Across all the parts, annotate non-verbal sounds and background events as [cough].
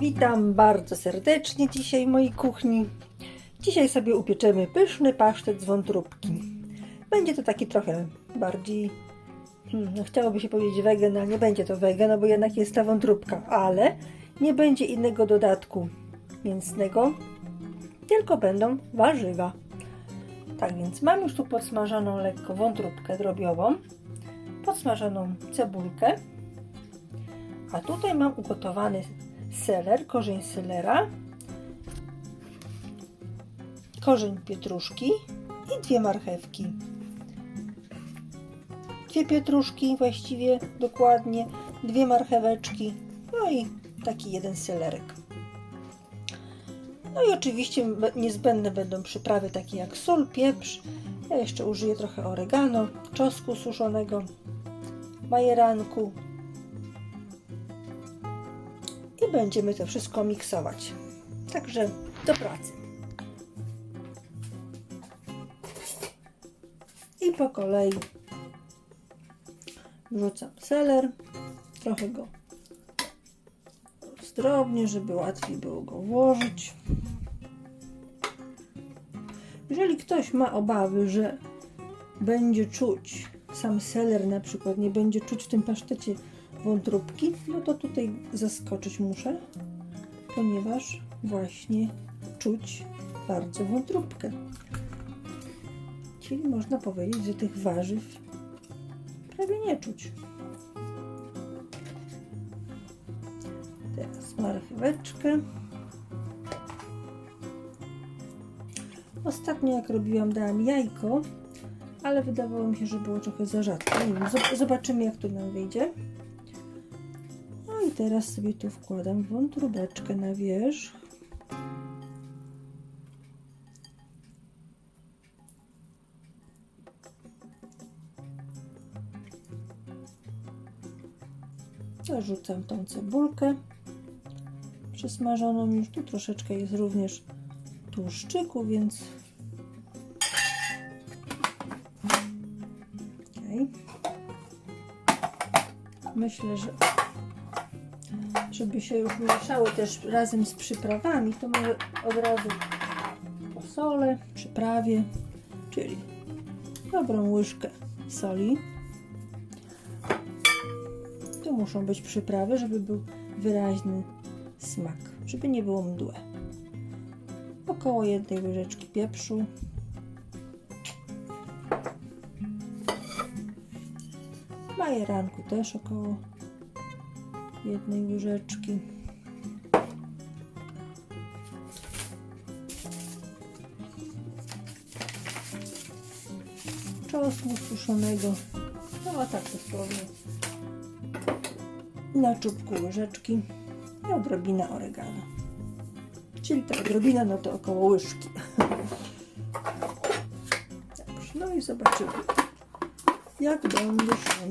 Witam bardzo serdecznie dzisiaj w mojej kuchni. Dzisiaj sobie upieczemy pyszny pasztet z wątróbki. Będzie to taki trochę bardziej, hmm, no chciałoby się powiedzieć wegan, ale nie będzie to wegan, no bo jednak jest ta wątróbka, ale nie będzie innego dodatku mięsnego, tylko będą warzywa. Tak więc mam już tu podsmażoną lekko wątróbkę drobiową, podsmażoną cebulkę, a tutaj mam ugotowany seler, korzeń selera, korzeń pietruszki i dwie marchewki. Dwie pietruszki właściwie dokładnie, dwie marcheweczki, no i taki jeden selerek. No i oczywiście niezbędne będą przyprawy takie jak sól, pieprz. Ja jeszcze użyję trochę oregano, czosnku suszonego, majeranku, będziemy to wszystko miksować. Także do pracy. I po kolei wrzucam seler, trochę go zdrobnię, żeby łatwiej było go włożyć. Jeżeli ktoś ma obawy, że będzie czuć sam seler na przykład, nie będzie czuć w tym pasztecie wątróbki, no to tutaj zaskoczyć muszę, ponieważ właśnie czuć bardzo wątróbkę. Czyli można powiedzieć, że tych warzyw prawie nie czuć. Teraz marcheweczkę. Ostatnio jak robiłam dałam jajko, ale wydawało mi się, że było trochę za rzadko. Zobaczymy jak to nam wyjdzie. Teraz sobie tu wkładam wątróbeczkę na wierzch. Zarzucam tą cebulkę przysmażoną już. Tu troszeczkę jest również tłuszczyku, więc Okej. Myślę, że żeby się już mieszały też razem z przyprawami, to może od razu posolę, przyprawię, czyli dobrą łyżkę soli. Tu muszą być przyprawy, żeby był wyraźny smak, żeby nie było mdłe. Około jednej łyżeczki pieprzu. Majeranku też około jednej łyżeczki. Czosnku suszonego, no a tak dosłownie na czubku łyżeczki i odrobina oregano. Czyli ta odrobina, no to około łyżki. Dobrze, no i zobaczymy, jak będzie szło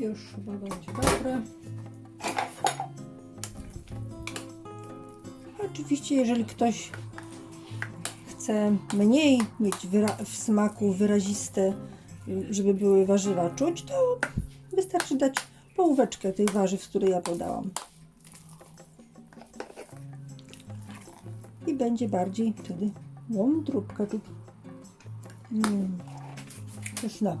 Już chyba będzie dobre. Oczywiście, jeżeli ktoś chce mniej mieć w smaku wyraziste, żeby były warzywa czuć, to wystarczy dać połóweczkę tej warzyw, z której ja podałam. I będzie bardziej wtedy wątróbka tu. Mm. Pyszna.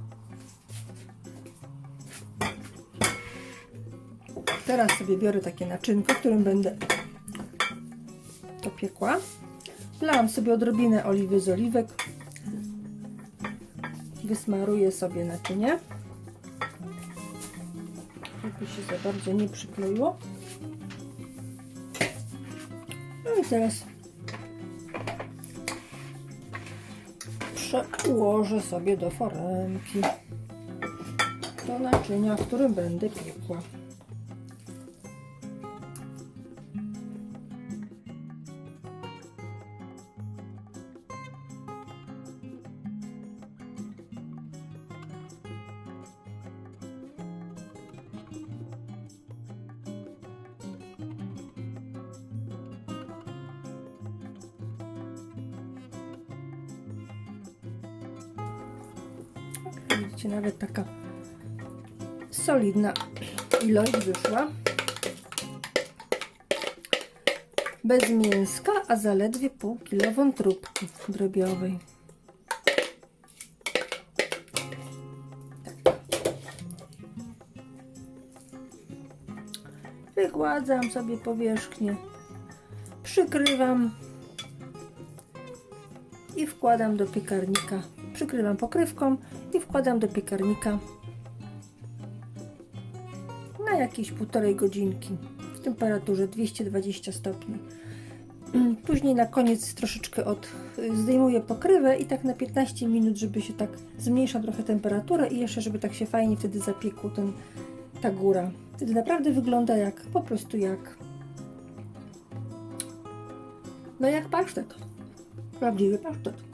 Teraz sobie biorę takie naczynko, którym będę to piekła. Wlałam sobie odrobinę oliwy z oliwek. Wysmaruję sobie naczynie. Żeby się za bardzo nie przykleiło. No i teraz pierwsze ułożę sobie do foremki. Do naczynia, w którym będę piekła. Widzicie, nawet taka solidna ilość wyszła. Bez mięska, a zaledwie pół kilo wątróbki drobiowej. Tak. Wygładzam sobie powierzchnię, przykrywam i wkładam do piekarnika. Przykrywam pokrywką i wkładam do piekarnika na jakieś półtorej godzinki w temperaturze 220 stopni. [clears throat] Później na koniec troszeczkę od, zdejmuję pokrywę i tak na 15 minut, żeby się tak zmniejsza trochę temperaturę i jeszcze, żeby tak się fajnie wtedy zapiekł ten, ta góra. Wtedy naprawdę wygląda jak, po prostu jak no jak pasztet. Prawdziwy pasztet.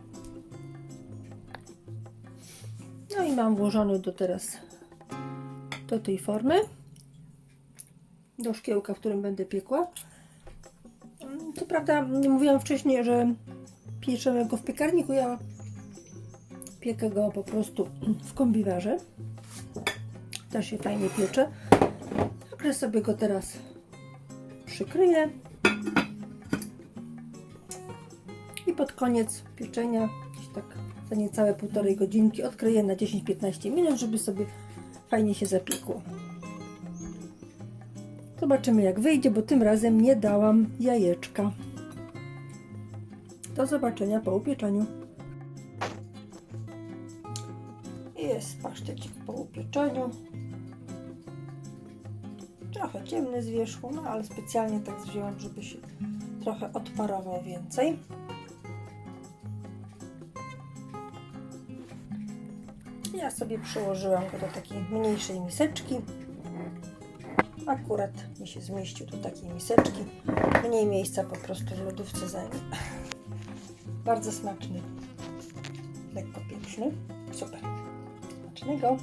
No i mam włożony do teraz do tej formy do szkiełka, w którym będę piekła. Co prawda, nie mówiłam wcześniej, że pieczemy go w piekarniku. Ja piekę go po prostu w kombiwarze. Też się fajnie piecze. Także sobie go teraz przykryję. I pod koniec pieczenia, gdzieś tak za niecałe półtorej godzinki, odkryję na 10-15 minut, żeby sobie fajnie się zapiekło. Zobaczymy jak wyjdzie, bo tym razem nie dałam jajeczka. Do zobaczenia po upieczeniu. Jest pasztecik po upieczeniu. Trochę ciemny z wierzchu, no ale specjalnie tak wzięłam, żeby się trochę odparował więcej. Sobie przyłożyłam go do takiej mniejszej miseczki. Akurat mi się zmieścił do takiej miseczki. Mniej miejsca po prostu w lodówce zajmie. Bardzo smaczny. Lekko pieprzny. Super. Smacznego.